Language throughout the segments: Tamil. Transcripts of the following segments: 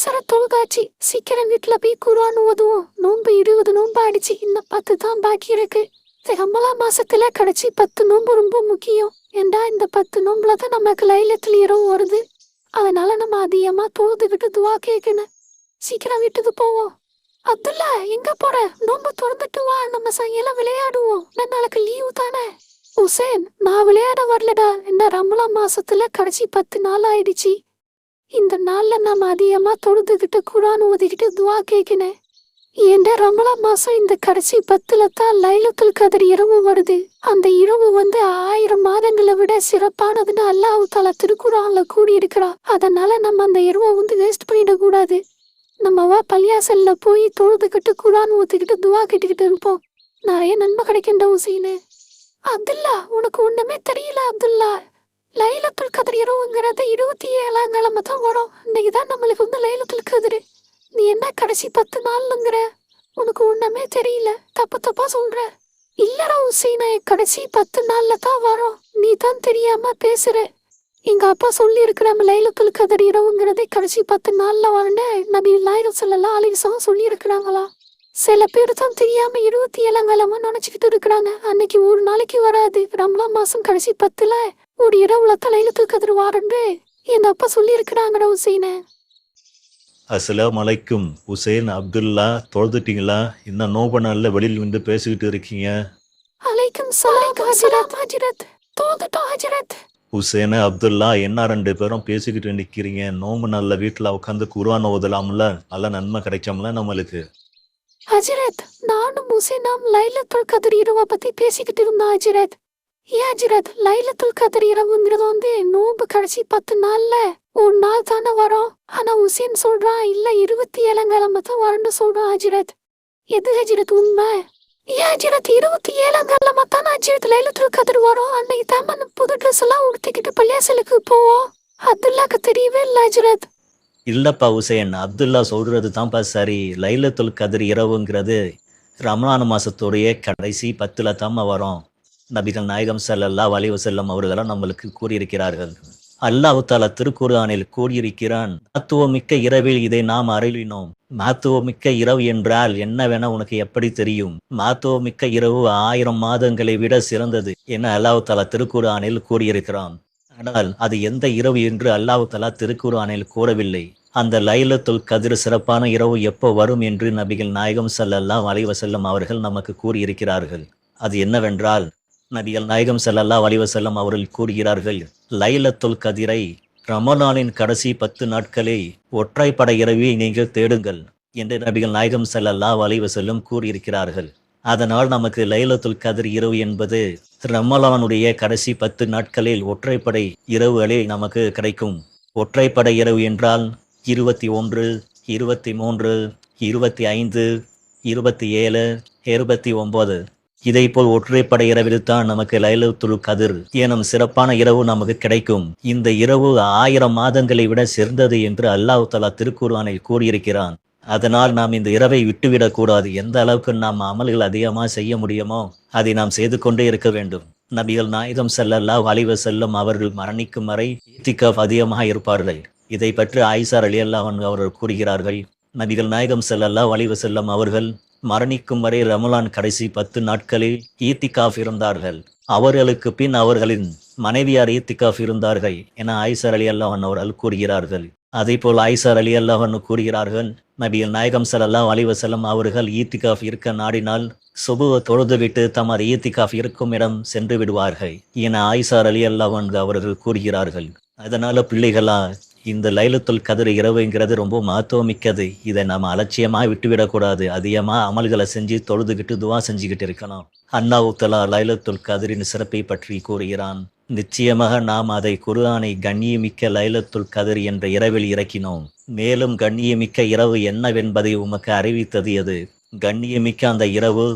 அவசர தொழுகாச்சு சீக்கிரம் வீட்டுல போய் குரான் ஓதுவோம் நோன்பு இருபது நோன்பு ஆடிச்சு இன்னும் பத்து தான் பாக்கி இருக்கு. ரமலா மாசத்துல கடைசி பத்து நோன்பு ரொம்ப முக்கியம். ஏண்டா இந்த பத்து நோன்புல தான் நமக்கு லைலத்துல இரவு வருது? அதனால நம்ம அதிகமா தொழுதுகிட்டு துவா கேட்கணும் சீக்கிரம் வீட்டுக்கு போவோம். அப்துல்லா எங்க போற? நோன்பு திறந்துட்டு வா. நம்ம சாயங்காலம் விளையாடுவோம். நான் நாளைக்கு லீவு தானே? ஹுசேன் நான் விளையாட வரலடா. என்ன ரமலா மாசத்துல கடைசி பத்து நாள் ஆயிடுச்சு. இந்த நாள்ல நாம அதிகமா தொழுதுகிட்டு குரான் ஓதிக்கிட்டு துவா கேட்கினேன் ஏன்டா ரமலா மாசம் இந்த கடைசி பத்துல தான் லைலத்துல் கதிர் இரவு வருது. அந்த இரவு வந்து ஆயிரம் மாதங்களை விட சிறப்பானதுன்னு அல்லாஹ் தாலா திருக்குறான்ல கூடி இருக்கிறா அதனால நம்ம அந்த இரவை வந்து வேஸ்ட் பண்ணிட கூடாது. நம்ம வா பள்ளியாசல்ல போய் தொழுதுகிட்டு குரான் ஊத்திக்கிட்டு துவா கேட்டுக்கிட்டு இருப்போம். நிறைய நன்மை கிடைக்கின்ற உசைன்னு அப்துல்லா உனக்கு ஒண்ணுமே தெரியல அப்துல்லா. லைலத்துல் கதிர் இரவுங்கிறது இருபத்தி ஏழாம் கிழமை தான் வரும். இன்னைக்கு தான் நம்மளுக்கு வந்து லைலத்துல் கதிர். நீ என்ன கடைசி பத்து நாள்ங்கிற உனக்கு ஒன்றுமே தெரியல. தப்பு தப்பா சொல்ற. இல்லடா உசைனா கடைசி பத்து நாள்ல தான் வரும். நீ தான் தெரியாம பேசுற. எங்க அப்பா சொல்லி நம்ம லைலத்துல் கதிர் இரவுங்கிறதே கடைசி பத்து நாள்ல வரணும் நபி லாயிரம் சொல்லலாம் அலிசம் சொல்லி இருக்கிறாங்களா சில பேர் தான் தெரியாம இருபத்தி ஏழாம் கிழமை நினைச்சுக்கிட்டு இருக்கிறாங்க. அன்னைக்கு ஒரு நாளைக்கு வராது. ரம்லா மாசம் கடைசி பத்துல ஒரு இரவுல தலையில கதிர் வாரண்டு என் அப்பா சொல்லி இருக்கிறாங்கடா உசைன. அஸ்ஸலாமு அலைக்கும். உசேன் அப்துல்லா தொழுதுட்டீங்களா? இன்னும் நோப நாளில் வெளியில் வந்து பேசிக்கிட்டு இருக்கீங்க? அலைக்கும் சலாம் ஹஜரத் ஹஜரத் தோதுட்டோம் ஹஜரத். உசேனு அப்துல்லா என்ன ரெண்டு பேரும் பேசிக்கிட்டு நிற்கிறீங்க நோம்பு நாளில் வீட்டில் உட்காந்து குர்ஆன் ஓதலாம்ல? நல்ல நன்மை கிடைக்கும்ல நம்மளுக்கு. ஹஜரத் நானும் உசைனாம் லைலத்துல் கதிர் இரவை பத்தி பேசிக்கிட்டு இருந்தோம் ஹஜரத். ஏஜிரத் லைலத்துல் கதிர் இரவுங்கிறது வந்து நோன்பு கடைசி பத்து நாள்ல. ஒரு நாள் தானே வரும். ஆனா உசேன் சொல்றான் இல்ல இருபத்தி ஏழாம் கிழமை தான் வரணும்னு சொல்றான் ஹஜிரத் எது ஹஜிரத் உண்மை? ஏன் இருபத்தி ஏழாம் கிழமை தான் ஹஜிரத் லைலத்துல் கதிர் வரும்? அன்னைக்கு தான் அந்த புது ட்ரெஸ் எல்லாம் உடுத்திக்கிட்டு பள்ளியாசலுக்கு போவோம். அப்துல்லாக்கு தெரியவே இல்லை ஹஜிரத் இல்லப்பா உசேன் அப்துல்லா சொல்றது தான்ப்பா சரி. லைலத்துல் கதிர் இரவுங்கிறது ரமலான் மாசத்துடைய கடைசி பத்துல தாம்மா வரும். நபிகள் நாயகம் சல்லல்லா வலிவு செல்லும் அவர்களும் நம்மளுக்கு கூறியிருக்கிறார்கள். அல்லாஹ் தாலா திருக்குர்ஆனில் கூறியிருக்கிறான் மகத்துவமிக்க இரவில் இதை நாம் அருளினோம். மகத்துவமிக்க இரவு என்றால் என்னவென உனக்கு எப்படி தெரியும்? மகத்துவமிக்க இரவு ஆயிரம் மாதங்களை விட சிறந்தது என அல்லாஹ் தாலா திருக்குர்ஆனில் கூறியிருக்கிறான். ஆனால் அது எந்த இரவு என்று அல்லாஹ் தலா திருக்குர்ஆனில் கூறவில்லை. அந்த லைலத்துல் கதிர் சிறப்பான இரவு எப்போ வரும் என்று நபிகள் நாயகம் சல்லல்லாம் அலைஹி அவர்கள் நமக்கு கூறியிருக்கிறார்கள். அது என்னவென்றால் நபிகள் நாயகம் செல்லல்லா அலைஹி வஸல்லம் அவர்கள் கூறுகிறார்கள் லைலத்துல் கதிரை ரமலானின் கடைசி பத்து நாட்களே ஒற்றைப்படை இரவியை நீங்கள் தேடுங்கள் என்று நபிகள் நாயகம் செல்லல்லா அலைஹி செல்லும் கூறியிருக்கிறார்கள். அதனால் நமக்கு லைலத்துல் கதிர் இரவு என்பது ரமலானுடைய கடைசி பத்து நாட்களில் ஒற்றைப்படை இரவுகளே நமக்கு கிடைக்கும். ஒற்றைப்படை இரவு என்றால் இருபத்தி ஒன்று இருபத்தி மூன்று இருபத்தி ஐந்து இருபத்தி ஏழு இருபத்தி ஒம்பது இதைப்போல் ஒற்றைப்படை இரவில் தான் நமக்கு லைலத்துல் கதிர் எனும் சிறப்பான இரவு நமக்கு கிடைக்கும். இந்த இரவு ஆயிரம் மாதங்களை விட சிறந்தது என்று அல்லாஹு தலா திருக்குர்ஆனில் கூறியிருக்கிறான். அதனால் நாம் இந்த இரவை விட்டுவிடக்கூடாது எந்த அளவுக்கு நாம் அமல்கள் அதிகமாக செய்ய முடியுமோ அதை நாம் செய்து கொண்டே இருக்க வேண்டும். நபிகள் நாயகம் செல்லல்லா அலைஹி செல்லும் அவர்கள் மரணிக்கும் வரை இத்திகாஃப் அதிகமாக இருப்பார்கள். இதை பற்றி ஆயிசார் அலி அல்லாஹன் அவர்கள் கூறுகிறார்கள். நபிகள் நாயகம் செல்லல்லா வழிவு செல்லும் அவர்கள் மரணிக்கும் வரை ரமலான் கடைசி பத்து நாட்களில் ஈத்திகாஃப் இருந்தார்கள். அவர்களுக்கு பின் அவர்களின் மனைவியார் ஈத்திகாஃப் இருந்தார்கள் என ஐசர் அலி அல்லாஹன் அவர்கள் கூறுகிறார்கள். அதே போல் ஐசர் அலி அல்லாஹன் கூறுகிறார்கள் நபிகள் நாயகம் சலல்லா அலிவசலம் அவர்கள் ஈத்திகாஃப் இருக்க நாடினால் சுபுவ தொழுதுவிட்டு தமது ஈத்திகாஃப் இருக்கும் இடம் சென்று விடுவார்கள் என ஆயிஷா அலி அல்லாஹன் அவர்கள் கூறுகிறார்கள். அதனால பிள்ளைகளா இந்த லைலத்துல் கதிர் இரவுங்கிறது ரொம்ப மகத்துவமிக்கது. இதை நம்ம அலட்சியமாக விட்டுவிடக்கூடாது. அதிகமாக அமல்களை செஞ்சு தொழுதுகிட்டு துவா செஞ்சுக்கிட்டு இருக்கணும். அண்ணா உத்தலா லைலத்துல் கதிரின் சிறப்பை பற்றி கூறுகிறான். நிச்சயமாக நாம் அதை குர்ஆனை கண்ணியமிக்க லைலத்துல் கதிர் என்ற இரவில் இறக்கினோம். மேலும் கண்ணியமிக்க இரவு என்னவென்பதை உமக்கு அறிவித்தது அது கண்ணியமிக்க அந்த இரவு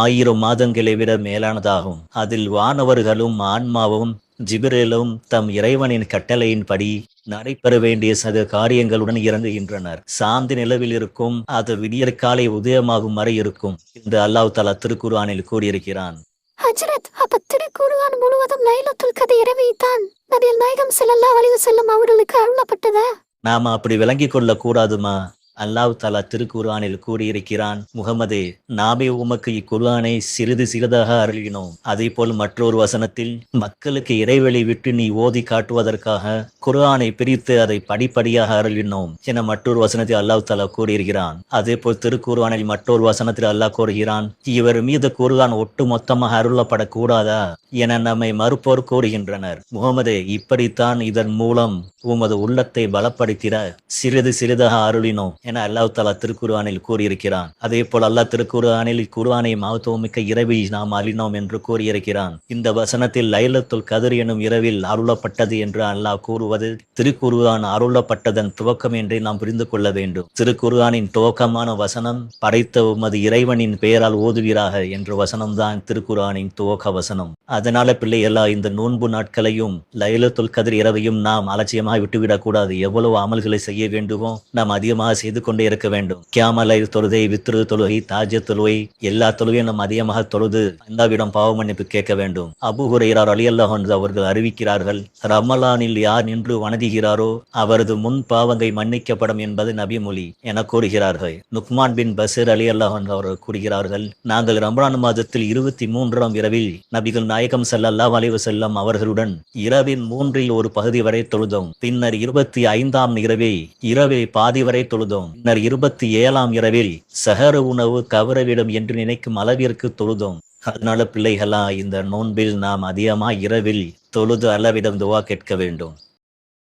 ஆயிரம் மாதங்களை விட மேலானதாகும். அதில் வானவர்களும் ஆன்மாவும் ஜிபிரேலும் தம் இறைவனின் கட்டளையின்படி நடைபெற வேண்டிய சக காரியங்களுடன் இறங்குகின்றனர். சாந்தி நிலவில் இருக்கும் அது விடியற்காலை உதயமாகும் வரை இருக்கும் என்று அல்லாஹ் தலா திருக்குர்ஆனில் கூறியிருக்கிறான். ஹஜரத் அப்ப திருக்குர்ஆன் முழுவதும் லைலத்துல் கதிர் இரவை தான் நபிகள் நாயகம் ஸல்லல்லாஹு அலைஹி வஸல்லம் அவர்களுக்கு அருளப்பட்டதா? நாம அப்படி விளங்கிக் கொள்ள கூடாதுமா? அல்லாஹ் தாலா திருக்குர்ஆனில் கூறியிருக்கிறான் முகமது நாமே உமக்கு இக்குர்ஆனை சிறிது சிறிதாக அருளினோம். அதே போல் மற்றொரு வசனத்தில் மக்களுக்கு இடைவெளி விட்டு நீ ஓதி காட்டுவதற்காக குர்ஆனை பிரித்து அதை படிப்படியாக அருளினோம் என மற்றொரு வசனத்தில் அல்லாஹ் தாலா கூறியிருக்கிறான். அதே போல் திருக்குர்ஆனில் மற்றொரு வசனத்தில் அல்லாஹ் கூறுகிறான் இவர் மீது குர்ஆன் ஒட்டு மொத்தமாக அருளப்படக்கூடாதா? என நம்மை மறுப்போர் கூறுகின்றனர். முகமது இப்படித்தான் இதன் மூலம் உமது உள்ளத்தை பலப்படுத்திட சிறிது சிறிதாக அருளினோம். என அல்லாஹ் தாலா திருக்குர்ஆனில் கூறியிருக்கிறான். அதே போல் அல்லாஹ் திருக்குர்ஆனில் குர்ஆனை மகத்துவமிக்க இரவி நாம் அருளினோம் என்று கூறியிருக்கிறான். இந்த வசனத்தில் லைலத்துல் கதிர் எனும் இரவில் அருளப்பட்டது என்று அல்லாஹ் கூறுவது திருக்குர்ஆன் அருளப்பட்டதன் துவக்கம் என்றே நாம் புரிந்து கொள்ள வேண்டும். திருக்குர்ஆனின் துவக்கமான வசனம் படைத்த உமது இறைவனின் பெயரால் ஓதுவீராக என்ற வசனம்தான் திருக்குர்ஆனின் துவக்க வசனம். அதனால பிள்ளைகளா இந்த நோன்பு நாட்களையும் லைலத்துல் கதிர் இரவையும் நாம் அலட்சியமாக விட்டுவிடக்கூடாது. எவ்வளவு அமல்களை செய்ய வேண்டுமோ நாம் அதிகமாக செய்து கொண்டே இருக்க வேண்டும். கியாமலை தொழுகை வித்ரு தொழுகை தாஜ தொழுகை எல்லா தொழுகையும் நாம் அதிகமாக தொழுது அல்லாவிடம் பாவ மன்னிப்பு கேட்க வேண்டும். அபு ஹுரையரார் அலி அல்லாஹ் அவர்கள் அறிவிக்கிறார்கள் ரமலானில் யார் நின்று வணங்குகிறாரோ அவரது முன் பாவங்கை மன்னிக்கப்படும் என்பது நபிமொழி என கூறுகிறார்கள். நுக்மான் பின் பசீர் அலி அல்லாஹ் அவர்கள் கூறுகிறார்கள் நாங்கள் ரமலான் மாதத்தில் இருபத்தி மூன்றாம் இரவில் நபிகள் நாயகம் ஸல்லல்லாஹு அலைவு செல்லம் அவர்களுடன் இரவின் மூன்றில் ஒரு பகுதி வரை தொழுதோம். பின்னர் இருபத்தி ஐந்தாம் இரவே இரவில் பாதி வரை தொழுதோம். பின்னர் இருபத்தி ஏழாம் இரவில் சஹர உணவு கவரவிடும் என்று நினைக்கும் அளவிற்கு தொழுதோம். அதனால பிள்ளைகளா இந்த நோன்பில் நாம் அதிகமா இரவில் தொழுது அளவிடம் துவா கேட்க வேண்டும்.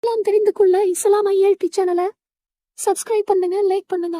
எல்லாம் தெரிந்து கொள்ள இஸ்லாம் ஐஎல்டி சேனலை சப்ஸ்கிரைப் பண்ணுங்க லைக் பண்ணுங்க.